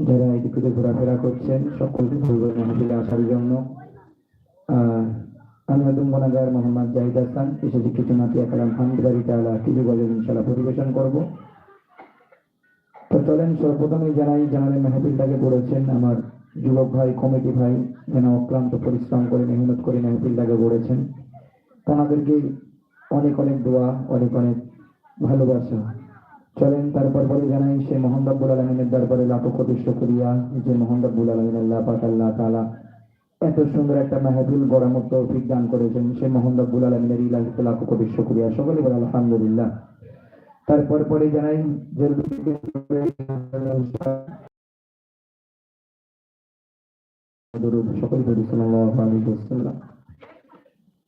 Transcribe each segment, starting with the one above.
যারা এদিকে ঘোরাফেরা করছেন সকলকে ধন্যবাদ মাহফিলে আসার জন্য। আহ, আমি নতুন গুণাগার মোহাম্মদ জাহিদ হাসান এসেছি কিছু নাতি কালাম হামদারি তাআলা কিছু গজল ইনশাআল্লাহ পরিবেশন করব। তো চলেন সর্বপ্রথমে জানাই জানালে মেহফিলটাকে পড়েছেন আমার যুবক ভাই কমিটি ভাই যেন অক্লান্ত পরিশ্রম করে মেহনত করে মেহফিলটাকে গড়েছেন। তো আমাদেরকে অনেক অনেক দোয়া অনেক অনেক ভালোবাসা। চলেন, তারপর বলে জানাই, সে মোহাম্মদ রব্বুল আলমিনের দরবারে লাখো কোটি শুকরিয়া। যে মোহাম্মদ রব্বুল আলমিন, আল্লাহ তাআলা এত সুন্দর একটা মাহফিল গড়ার মতো তৌফিক দান করেছেন। সে মোহাম্মদ রব্বুল আলমিনের এই লাখো কোটি শুকরিয়া। সকলে বলে আলহামদুলিল্লাহ। তারপর পরে জানাই যে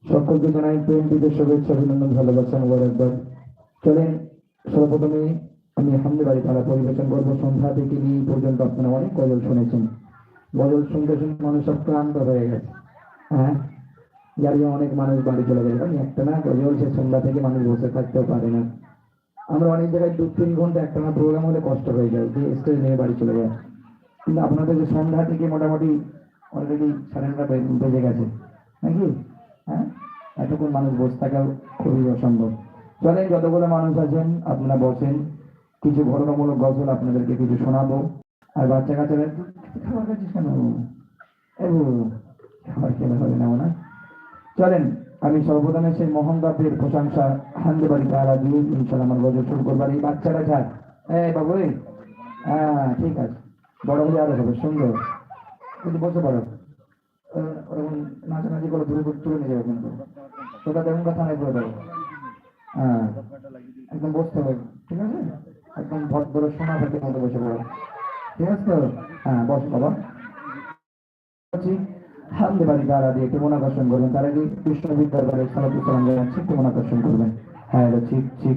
সকলকে জানাই, প্রেম বিদের শুভেচ্ছা, অভিনন্দন, ভালোবাসা, মোবারকবাদ। চলেন সর্বপ্রথমে আমি আলহামদুলিল্লাহ তারা পরিবেশন করব। সন্ধ্যা থেকে নিয়ে পর্যন্ত আপনারা অনেক গজল শুনেছেন। গজল শুনতে শুনতে মানুষ সব ক্লান্ত হয়ে গেছে। হ্যাঁ? যার জন্য অনেক মানুষ বাড়ি চলে গেছে আমি একটা না গজল সে সন্ধ্যা থেকে মানুষ বসে থাকতেও পারে না। আমরা অনেক জায়গায় দু, তিন ঘণ্টা একটা না প্রোগ্রাম হলে কষ্ট হয়ে যায়। যে স্টেজ নিয়ে বাড়ি চলে যায়। কিন্তু আপনাদের যে সন্ধ্যা থেকে মোটামুটি অলরেডি সাড়ে নটা বেজে গেছে। নাকি? হ্যাঁ? এতক্ষণ মানুষ বসে থাকা খুবই অসম্ভব। চলেন যতগুলো মানুষ আছেন, আপনারা বসেন। কিছু ঘটনামূলক গজল আপনাদেরকে কিছু শোনাবো। আর বাচ্চা কাচ্চারা খেলে হবে না চলেন, আমি সর্বপ্রথমে সেই মোহন বাপের প্রশংসা হান্দে বাড়ি তারা দিয়ে ইনশাল্লাহ আমার গজল শুরু করবার এই বাচ্চারা থাক। হ্যাঁ বাবু হ্যাঁ ঠিক আছে। বড় হলে আরও হবে, সুন্দর। কিন্তু বসে পড়ো। ওরকম নাচানাচি করে দূরে তুলে নিয়ে যাবে কিন্তু। তোটা তেমন কথা নাই করে দেবো হ্যাঁ। একদম বসতে হবে ঠিক আছে? একদম ভদ্র সোনা ভাতির মতো বসে পড়ো। ঠিক আছে? হ্যাঁ বস বাবা। বাড়ি দিয়ে করবেন তার আগে কৃষ্ণ বিদ্যার সালাম জানাচ্ছি কেমন আকর্ষণ করবেন? হ্যাঁ এটা ঠিক ঠিক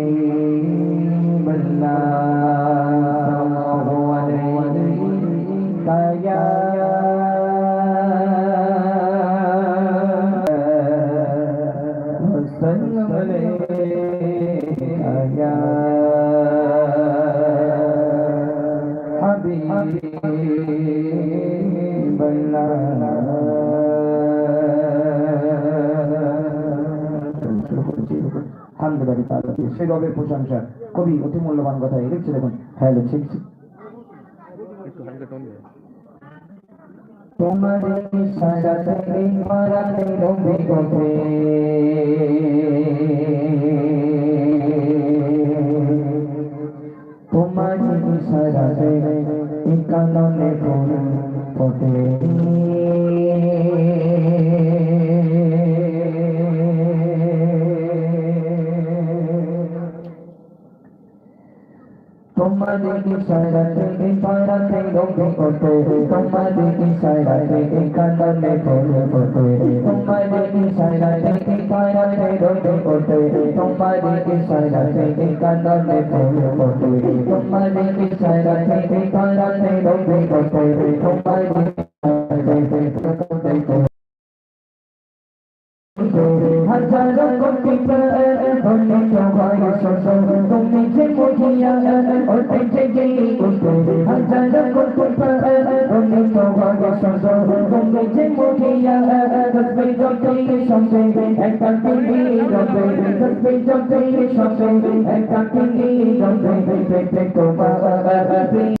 সে রবের প্রশংসা কবি অতি মূল্যবান কথা লিখছে দেখুন হ্যাঁ লিখছে তোমার তোমার কাননে ফোন ফোটে তোমাদের ইশারাতে এই পাড়াতে রঙে ওঠে তোমাদের ইশারাতে এই কান্দনে ফুলে ফোটে তোমাদের ইশারাতে এই পাড়াতে রঙে ওঠে তোমাদের ইশারাতে এই কান্দনে ফুলে ফোটে তোমাদের ইশারাতে এই পাড়াতে রঙে ওঠে তোমাদের হাজারো কোটি ধনে তোমায় শোষ তুমি যে মহিয়া যে উঠে হাজারো কোটি ধনে তোমায় শোষ তুমি যে মহিয়া তসবে জতে সঙ্গে একটা তিনি রবে তসবে জতে সঙ্গে একটা তিনি রবে পেটে তোমার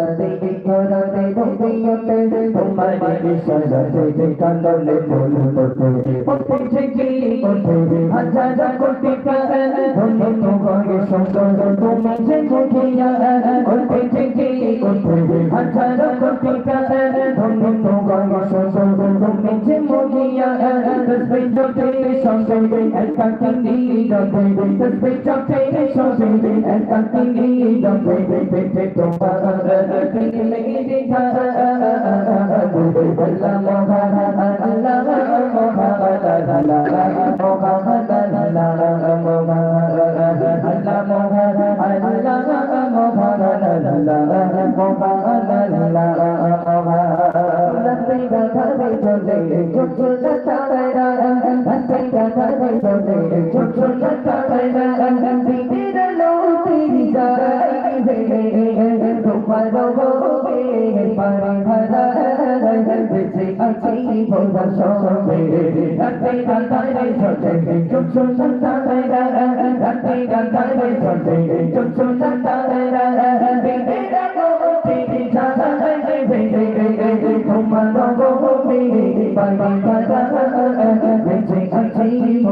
Mohan Allah তোমারে রোধে ওঠে তোমারে ইশারা থেকে ওঠে হাজার কোটি ধন্য তোমারে সুন্দর তুমি যে মুখিয়া ওঠে থেকে ওঠে হাজার কোটি ধন্য তোমারে সুন্দর তুমি যে মুখিয়া তসবে জতে সঙ্গে একটা তিনি রবে তসবে জতে সঙ্গে একটা তিনি রবে পেটে তোমার দিলে দেখা আল্লাহ মোহান আল্লাহ মোহান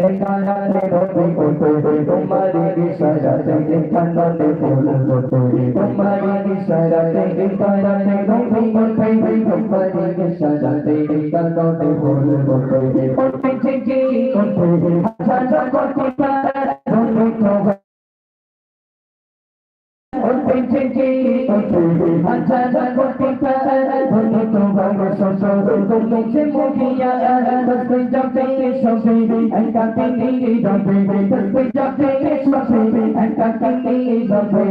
সরাতে কানালে রবি কোটে তোমারি সরাতে কানালে ফুল কোটে তোমারি সরাতে কানালে রবি কোটে তোমারি সরাতে কানালে ফুল কোটে अच्छा जगपति तो तो बाबा ससो तो मुझे मुखिया बस पे जाते ये सोसे अंका तीन ये जाते बस पे जाते ये सोसे अंका तीन ये जाते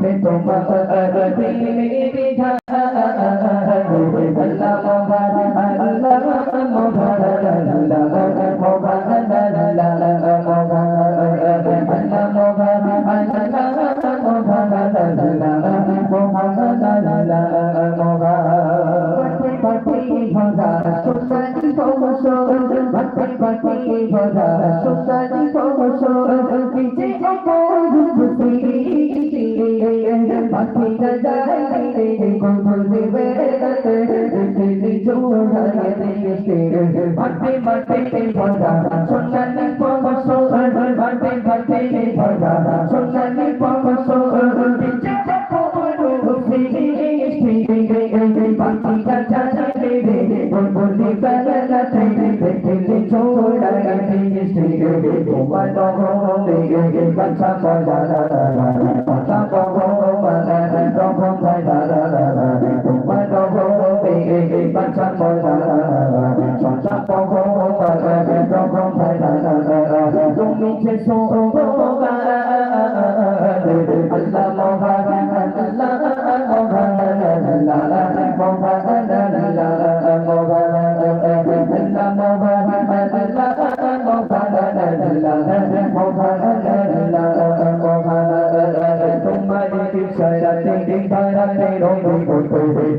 पे तो बाबा मेरे बेटा अल्लाह मोबा अल्लाह मोबा अल्लाह मोबा अल्लाह मोबा society for the but but. 我们都轰轰烈烈把握青春年华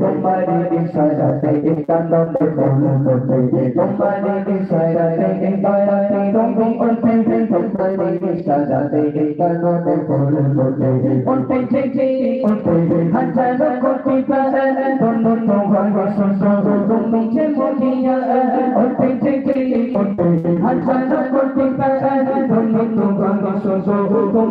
Kumbani Sara Tiki Kandam Kumbani Kumbani Kumbani Sara Tiki Parati Kumbani Kumbani Kumbani Sara Tiki Kandam Kumbani Kumbani Kumbani Tiki Kumbani Hanjalo Kuti Parati Kumbani Kumbani Susu Kumbani Kumbani Kumbani Tiki Kumbani Hanjalo Kuti Parati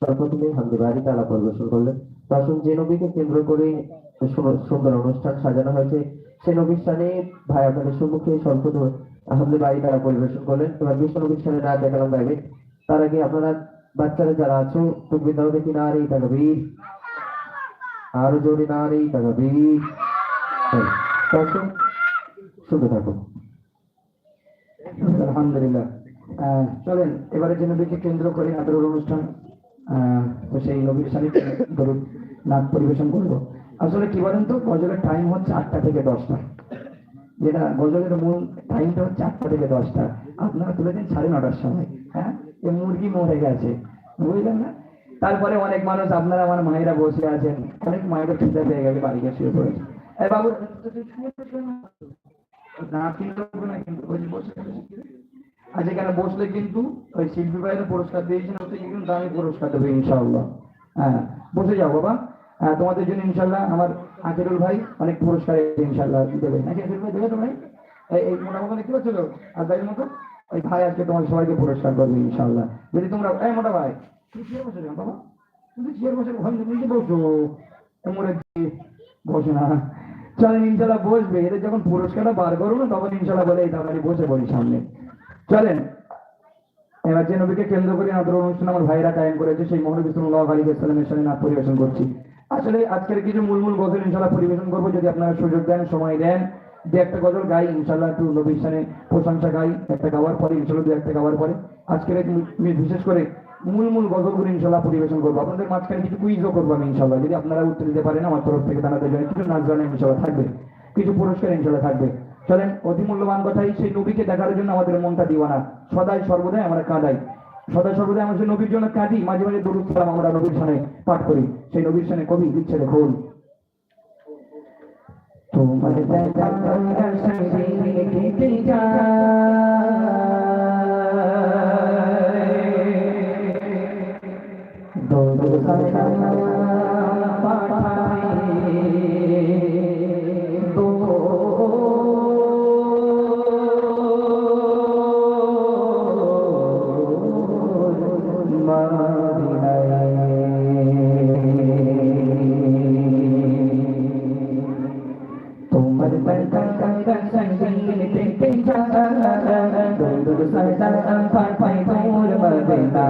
সর্বপ্রথমে হামদি বাড়ি তালা পরিবেশন করলেন। তখন যে নবীকে কেন্দ্র করে সুন্দর অনুষ্ঠান সাজানো হয়েছে, সে নবীর স্থানে ভাই আপনাদের সম্মুখে সর্বপ্রথম আহমদে বাড়ি তারা পরিবেশন করলেন। এবার বিশ্ব নবীর স্থানে না দেখালাম গাইবে তার আগে আপনারা বাচ্চারা যারা আছো তুমি দাও দেখি না রে তাকবীর। আরও জোরে না রে তাকবীর। তখন শুনতে থাকুন। আলহামদুলিল্লাহ। চলেন এবারে যে নবীকে কেন্দ্র করে আদরের অনুষ্ঠান। সেই নবীর সাথে ধরুন, নাচ পরিবেশন করব। আসলে কি বলেন তো, গজলের টাইম হচ্ছে আটটা থেকে দশটা। যেটা গজলের মূল টাইমটা হচ্ছে আটটা থেকে দশটা। আপনারা তুলেছেন সাড়ে নটার সময় হ্যাঁ? এ মুরগি মরে গেছে, বুঝলেন না? তারপরে অনেক মানুষ, আপনারা আমার মায়েরা বসে আছেন, অনেক মায়েরা খিদে পেয়ে গেছে বাড়িতে শুয়ে পড়েছে। বাবু, না কিনতে বসে আছে। আজ বসলে কিন্তু ওই শিল্পী ভাইয়ের পুরস্কার দিয়েছেন ওতে কিন্তু আমি পুরস্কার দেবো ইনশাআল্লাহ। হ্যাঁ বসে যাও বাবা। হ্যাঁ তোমাদের জন্য ইনশাল্লাহ আমার আকিরুল ভাই অনেক পুরস্কার ইনশাল্লাহ দেবে। নাকি আকিরুল ভাই, দেবে তো ভাই এই মোটামুটি দেখতে পাচ্ছ তো? আদায়ের মতো? ওই ভাই আজকে তোমাদের সবাইকে পুরস্কার করবে ইনশাল্লাহ যদি তোমরা, এই মোটা ভাই, তুমি চেয়ার বসে যাও বাবা? তুমি চেয়ার বসে ওখানে বসো এমরে বসে না। চলেন ইনশাল্লাহ বসবে। এদের যখন পুরস্কারটা বার করব তখন ইনশাল্লাহ বলে এই তাড়াতাড়ি বসে পড়ি সামনে। চলেন। এবার যে নবীকে কেন্দ্র করে আমাদের অনুষ্ঠান আমার ভাইরা কায়েম করেছে, সেই মহানবী সাল্লাল্লাহু আলাইহি ওয়াসাল্লামের সাথে নাচ পরিবেশন করছি। আসলে আজকের কিছু মূল মূল গজল ইনশাল্লাহ পরিবেশন করব, যদি আপনারা সুযোগ দেন, সময় দেন। দু একটা গজল গাই ইনশাল্লাহ একটু নবীর সামনে প্রশংসা গাই, একটা গাওয়ার পরে ইনশাল্লাহ দু একটা গাওয়ার পরে। আজকের বিশেষ করে মূল মূল গজলগুলো ইনশাল্লাহ পরিবেশন করব। আপনাদের মাঝখানে কিছু কুইজও করব আমি ইনশাল্লাহ যদি আপনারা উত্তর দিতে পারেন, আমার তরফ থেকে তাদের জন্য কিছু নাচ গান ইনশাল্লাহ থাকবে, কিছু পুরস্কার ইনশাল্লাহ থাকবে। চলেন, অতি মূল্যবান কথাই সেই নবীকে দেখার জন্য আমাদের মনটা দিওয়ানা। সদাই সর্বদাই আমরা কাঁদাই। সদা সর্বদাই আমরা সেই নবীর জন্য কাঁদি, মাঝে মাঝে দরুদ সালাম আমরা নবীর সামনে পাঠ করি। সেই নবীর সামনে কবি দিচ্ছে দেখুন। তোমার দরুদ সালাম।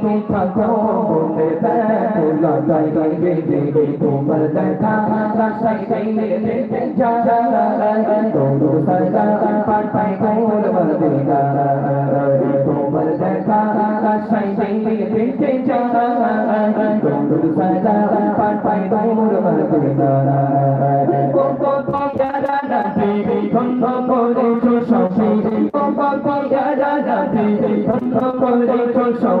পিঠা চোতে লজাই গাইবে দেবে তোমার দেখা রাসাই গাইলে দেবে জারা তোমর সদা পাঠাই কোল বদেগা তোমার দেখা রাসাই গাইলে দেবে জারা তোমর সদা পাঠাই কোল বদেগা কোকো জারা দেবে বন্ধ করেছ সব কোকো জারা দেবে বন্ধ করেছ সব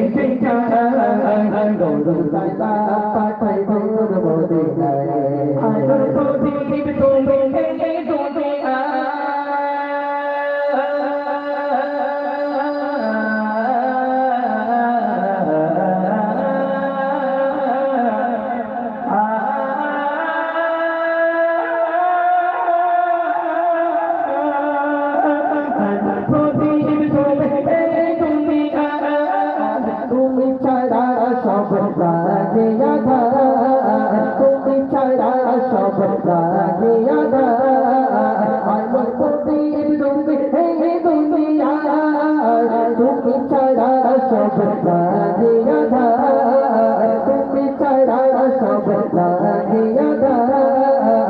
got